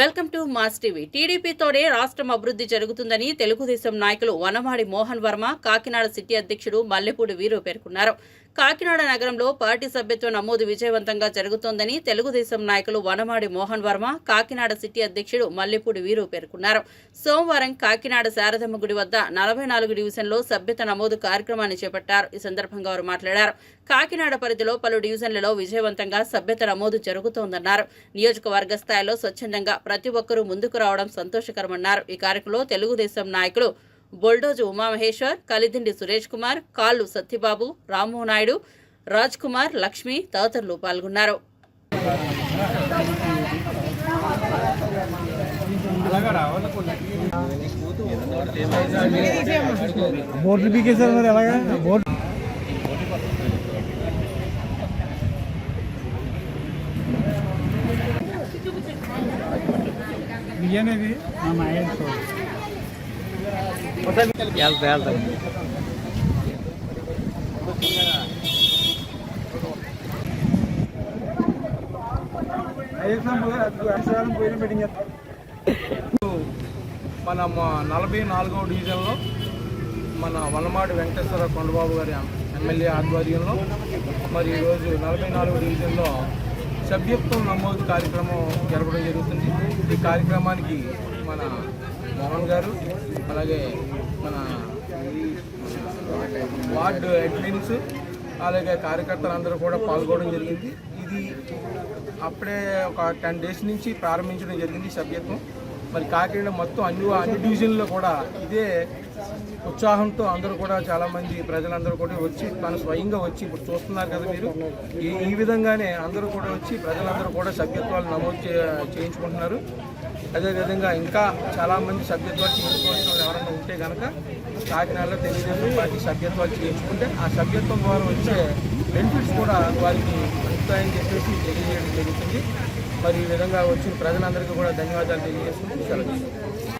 Welcome to Mass TV. టీడీపీతోనే రాష్ట్రం అభివృద్ధి జరుగుతుందని తెలుగుదేశం నాయకులు వనమాడి మోహన్ వర్మ కాకినాడ సిటీ అధ్యక్షుడు మల్లెపూడి వీరు పేర్కొన్నారు. కాకినాడ నగరంలో పార్టీ సభ్యత్వ నమోదు విజయవంతంగా జరుగుతోందని తెలుగుదేశం నాయకులు వనమాడి మోహన్ వర్మ కాకినాడ సిటీ అధ్యక్షుడు మల్లెపూడి వీరు పేర్కొన్నారు. సోమవారం కాకినాడ శారదమ్మ గుడి వద్ద నలభై నాలుగు డివిజన్లో సభ్యత నమోదు కార్యక్రమాన్ని చేపట్టారు. ఈ సందర్భంగా వారు మాట్లాడారు. కాకినాడ పరిధిలో పలు డివిజన్లలో విజయవంతంగా సభ్యత నమోదు జరుగుతోందన్నారు. నియోజకవర్గ స్థాయిలో స్వచ్ఛందంగా ప్రతి ఒక్కరూ ముందుకు రావడం సంతోషకరమన్నారు. ఈ కార్యక్రమంలో తెలుగుదేశం నాయకులు బొల్డోజు ఉమామహేశ్వర్ కలిదిండి సురేష్ కుమార్ కాళ్ళు సత్యబాబు రామ్మోహన్ నాయుడు రాజ్ కుమార్ లక్ష్మి తదితరులు పాల్గొన్నారు. పీకేశారు మరి మా వెళ్తా వెళ్తా మన నలభై నాలుగవ డివిజన్లో మన వలమాడి వెంకటేశ్వర కొండబాబు గారి ఎమ్మెల్యే ఆధ్వర్యంలో మరి ఈరోజు నలభై నాలుగో డివిజన్లో సభ్యత్వం నమోదు కార్యక్రమం జరపడం జరుగుతుంది. ఈ కార్యక్రమానికి మన మోహన్ గారు అలాగే మన వార్డు అడ్మిన్స్ అలాగే కార్యకర్తలందరూ కూడా పాల్గొనడం జరిగింది. ఇది అప్పుడే ఒక టెన్ డేస్ నుంచి ప్రారంభించడం జరిగింది ఈ సభ్యత్వం. మరి కాకినాడ మొత్తం అన్ని అన్ని డివిజన్లో కూడా ఇదే ఉత్సాహంతో అందరూ కూడా చాలామంది ప్రజలందరూ కూడా వచ్చి తను స్వయంగా వచ్చి ఇప్పుడు చూస్తున్నారు కదా మీరు. ఈ ఈ విధంగానే అందరూ కూడా వచ్చి ప్రజలందరూ కూడా సభ్యత్వాలు నమోదు చే చేయించుకుంటున్నారు. అదేవిధంగా ఇంకా చాలామంది సభ్యత్వాలు చేయించుకోవాల్సిన ఎవరైనా ఉంటే కనుక కాకినాడలో తెలుగుదేశం పార్టీ సభ్యత్వాలు చేయించుకుంటే ఆ సభ్యత్వం ద్వారా వచ్చే బెనిఫిట్స్ కూడా వారికి ఉంటాయని చెప్పేసి తెలియజేయడం జరుగుతుంది. మరి ఈ విధంగా వచ్చిన ప్రజలందరికీ కూడా ధన్యవాదాలు తెలియజేసుకుంటూ సెలవు